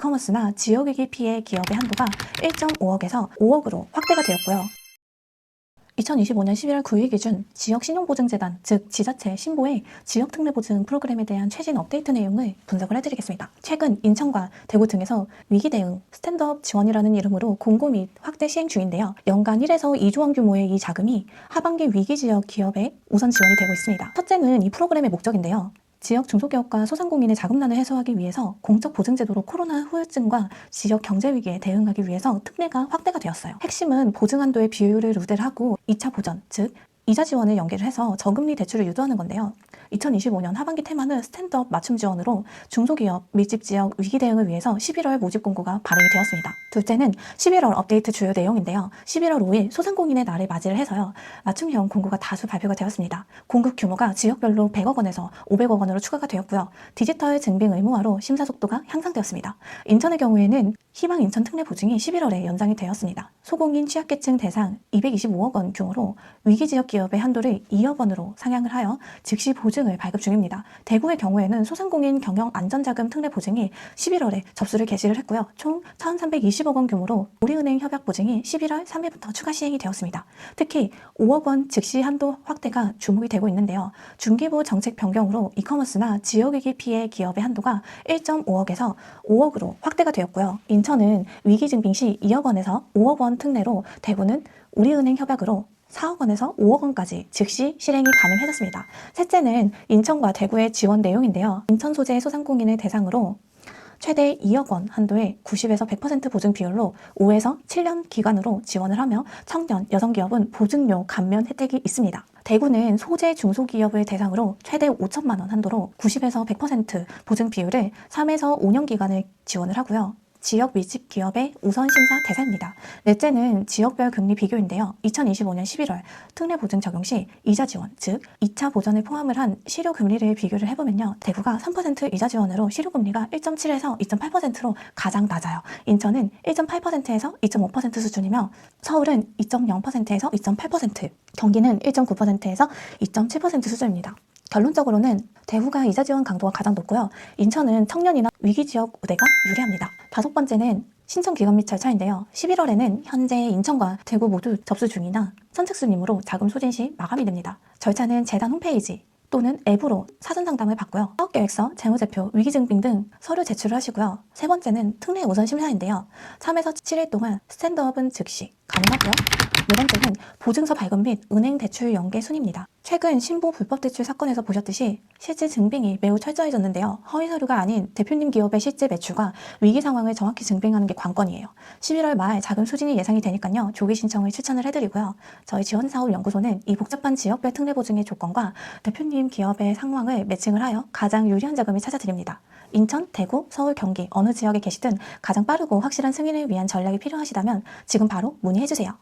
커머스나 지역위기 피해 기업의 한도가 1.5억에서 5억으로 확대가 되었고요. 2025년 11월 9일 기준 지역신용보증재단, 즉 지자체 신보의 지역특례보증 프로그램에 대한 최신 업데이트 내용을 분석을 해드리겠습니다. 최근 인천과 대구 등에서 위기대응 스탠드업 지원이라는 이름으로 공고 및 확대 시행 중인데요. 연간 1에서 2조 원 규모의 이 자금이 하반기 위기지역 기업에 우선 지원이 되고 있습니다. 첫째는 이 프로그램의 목적인데요. 지역 중소기업과 소상공인의 자금난을 해소하기 위해서 공적 보증제도로 코로나 후유증과 지역 경제 위기에 대응하기 위해서 특례가 확대가 되었어요. 핵심은 보증 한도의 비율을 루대를 하고 2차 보전, 즉 이자 지원을 연계를 해서 저금리 대출을 유도하는 건데요. 2025년 하반기 테마는 스탠드업 맞춤 지원으로 중소기업, 밀집 지역 위기 대응을 위해서 11월 모집 공고가 발행이 되었습니다. 둘째는 11월 업데이트 주요 내용인데요. 11월 5일 소상공인의 날을 맞이를 해서요. 맞춤형 공고가 다수 발표가 되었습니다. 공급 규모가 지역별로 100억 원에서 500억 원으로 추가가 되었고요. 디지털 증빙 의무화로 심사 속도가 향상되었습니다. 인천의 경우에는 희망 인천 특례 보증이 11월에 연장이 되었습니다. 소공인 취약계층 대상 225억 원 규모로 위기 지역 기업 의 한도를 2억 원으로 상향을 하여 즉시 보증을 발급 중입니다. 대구의 경우에는 소상공인 경영 안전자금 특례 보증이 11월에 접수를 개시를 했고요. 총 1,320억 원 규모로 우리은행 협약 보증이 11월 3일부터 추가 시행이 되었습니다. 특히 5억 원 즉시 한도 확대가 주목이 되고 있는데요. 중기부 정책 변경으로 이커머스나 지역위기 피해 기업의 한도가 1.5억에서 5억으로 확대가 되었고요. 인천은 위기 증빙 시 2억 원에서 5억 원 특례로 대구는 우리은행 협약으로 4억 원에서 5억 원까지 즉시 실행이 가능해졌습니다. 셋째는 인천과 대구의 지원 내용인데요. 인천 소재 소상공인을 대상으로 최대 2억 원 한도의 90에서 100% 보증 비율로 5에서 7년 기간으로 지원을 하며 청년, 여성기업은 보증료 감면 혜택이 있습니다. 대구는 소재 중소기업을 대상으로 최대 5천만 원 한도로 90에서 100% 보증 비율을 3에서 5년 기간을 지원을 하고요. 지역 밀집 기업의 우선 심사 대상입니다. 넷째는 지역별 금리 비교인데요. 2025년 11월 특례 보증 적용 시 이자 지원, 즉 2차 보전을 포함을 한 실효 금리를 비교를 해보면요. 대구가 3% 이자 지원으로 실효 금리가 1.7에서 2.8%로 가장 낮아요. 인천은 1.8%에서 2.5% 수준이며 서울은 2.0%에서 2.8%, 경기는 1.9%에서 2.7% 수준입니다. 결론적으로는 대구가 이자 지원 강도가 가장 높고요. 인천은 청년이나 위기 지역 우대가 유리합니다. 다섯 번째는 신청 기간 및 절차인데요. 11월에는 현재 인천과 대구 모두 접수 중이나 선착순이므로 자금 소진 시 마감이 됩니다. 절차는 재단 홈페이지 또는 앱으로 사전 상담을 받고요. 사업계획서, 재무제표, 위기증빙 등 서류 제출을 하시고요. 세 번째는 특례 우선 심사인데요. 3에서 7일 동안 스탠드업은 즉시 가능하고요. 네 번째는 보증서 발급 및 은행 대출 연계 순입니다. 최근 신보 불법 대출 사건에서 보셨듯이 실제 증빙이 매우 철저해졌는데요. 허위 서류가 아닌 대표님 기업의 실제 매출과 위기 상황을 정확히 증빙하는 게 관건이에요. 11월 말 자금 소진이 예상이 되니까요. 조기 신청을 추천을 해드리고요. 저희 지원사업연구소는 이 복잡한 지역별 특례 보증의 조건과 대표님 기업의 상황을 매칭을 하여 가장 유리한 자금을 찾아드립니다. 인천, 대구, 서울, 경기 어느 지역에 계시든 가장 빠르고 확실한 승인을 위한 전략이 필요하시다면 지금 바로 문의해 주세요.